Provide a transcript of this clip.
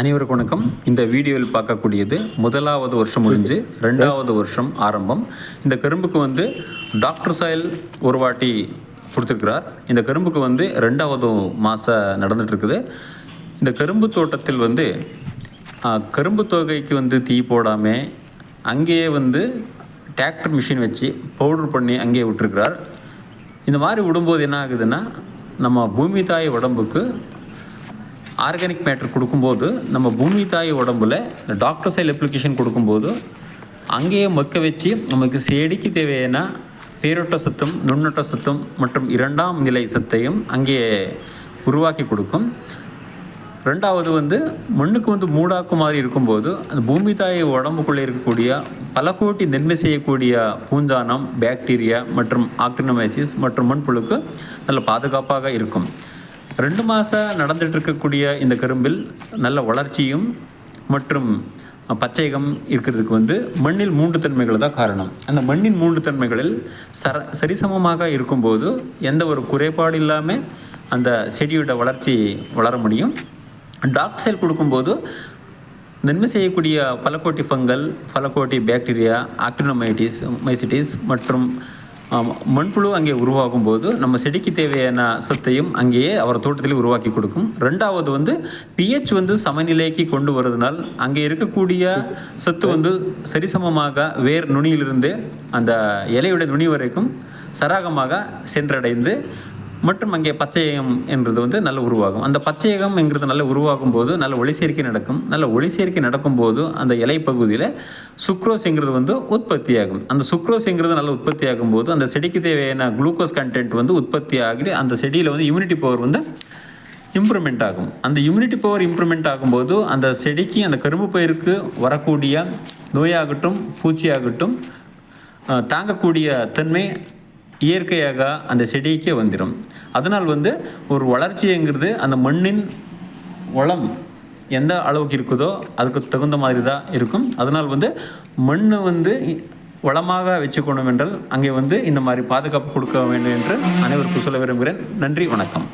அனைவருக்கும் வணக்கம். இந்த வீடியோவில் பார்க்கக்கூடியது முதலாவது வருஷம் முடிஞ்சு ரெண்டாவது வருஷம் ஆரம்பம். இந்த கரும்புக்கு வந்து டாக்டர் சாயல் ஒரு வாட்டி கொடுத்துருக்கிறார். இந்த கரும்புக்கு வந்து ரெண்டாவது மாதம் நடந்துகிட்ருக்குது இந்த கரும்பு தோட்டத்தில் வந்து கரும்பு தொகைக்கு வந்து தீ போடாமல் அங்கேயே வந்து டிராக்டர் மிஷின் வச்சு பவுடர் பண்ணி அங்கேயே விட்டுருக்கிறார். இந்த மாதிரி விடும்போது என்ன ஆகுதுன்னா நம்ம பூமி தாய் உடம்புக்கு ஆர்கானிக் மேட்டர் கொடுக்கும்போது நம்ம பூமி தாய் உடம்புல டாக்டர் சைல் அப்ளிகேஷன் கொடுக்கும்போது அங்கேயே மக்க வச்சு நமக்கு செடிக்கு தேவையான பேரொட்ட சத்தம் நுண்ணொட்ட சத்தம் மற்றும் இரண்டாம் நிலை சத்தையும் அங்கே உருவாக்கி கொடுக்கும். ரெண்டாவது வந்து மண்ணுக்கு வந்து மூடாக்கு மாதிரி இருக்கும்போது அந்த பூமி தாய் உடம்புக்குள்ளே இருக்கக்கூடிய பல கோட்டி நன்மை செய்யக்கூடிய பூஞ்சானம் பாக்டீரியா மற்றும் ஆக்டினமைசிஸ் மற்றும் மண்புழுக்கு நல்ல பாதுகாப்பாக இருக்கும். ரெண்டு மாதம் நடந்துட்டு இருக்கக்கூடிய இந்த கரும்பில் நல்ல வளர்ச்சியும் மற்றும் பச்சைகம் இருக்கிறதுக்கு வந்து மண்ணில் மூன்று தன்மைகள் தான் காரணம். அந்த மண்ணின் மூன்று தன்மைகளில் சர சரிசமமாக இருக்கும்போது எந்த ஒரு குறைபாடு இல்லாமல் அந்த செடியோட வளர்ச்சி வளர முடியும். டாக் செல் கொடுக்கும்போது நன்மை செய்யக்கூடிய பலகோட்டி ஃபங்கல் பலகோட்டி பாக்டீரியா ஆக்டினோமைட்டிஸ் மைசிட்டிஸ் மற்றும் மண்புழு அங்கே உருவாகும் போது நம்ம செடிக்கு தேவையான சத்தையும் அங்கேயே அவர் தோட்டத்தில் உருவாக்கி கொடுக்கும். ரெண்டாவது வந்து பிஹெச் வந்து சமநிலைக்கு கொண்டு வருவதனால் அங்கே இருக்கக்கூடிய சத்து வந்து சரிசமமாக வேர் நுனியிலிருந்து அந்த இலையுடைய நுனி வரைக்கும் சராகமாக சென்றடைந்து மற்றும் அங்கே பச்சையகம் என்றது வந்து நல்ல உருவாகும். அந்த பச்சையகம் என்கிறது நல்ல உருவாகும் போது நல்ல ஒளி சேர்க்கை நடக்கும். நல்ல ஒளி சேர்க்கை நடக்கும் நடக்கும்போது அந்த இலை பகுதியில் சுக்ரோஸ்ங்கிறது வந்து உற்பத்தியாகும். அந்த சுக்ரோஸ்ங்கிறது நல்ல உற்பத்தியாகும் போது அந்த செடிக்கு தேவையான குளுக்கோஸ் கண்டென்ட் வந்து உற்பத்தி ஆகி அந்த செடியில் வந்து இம்யூனிட்டி பவர் வந்து இம்ப்ரூவ்மெண்ட் ஆகும். அந்த இம்யூனிட்டி பவர் இம்ப்ரூவ்மெண்ட் ஆகும்போது அந்த செடிக்கு அந்த கரும்பு பயிருக்கு வரக்கூடிய நோயாகட்டும் பூச்சியாகட்டும் தாங்கக்கூடிய தன்மை இயற்கையாக அந்த செடிக்கே வந்துடும் அதனால் வந்து ஒரு வளர்ச்சிங்கிறது அந்த மண்ணின் வளம் எந்த அளவுக்கு இருக்குதோ அதுக்கு தகுந்த மாதிரி தான் இருக்கும். அதனால் வந்து மண் வந்து வளமாக வச்சுக்கணும் என்றால் அங்கே வந்து இந்த மாதிரி பாதுகாப்பு கொடுக்க வேண்டும் என்று அனைவருக்கும் சொல்ல விரும்புகிறேன். நன்றி வணக்கம்.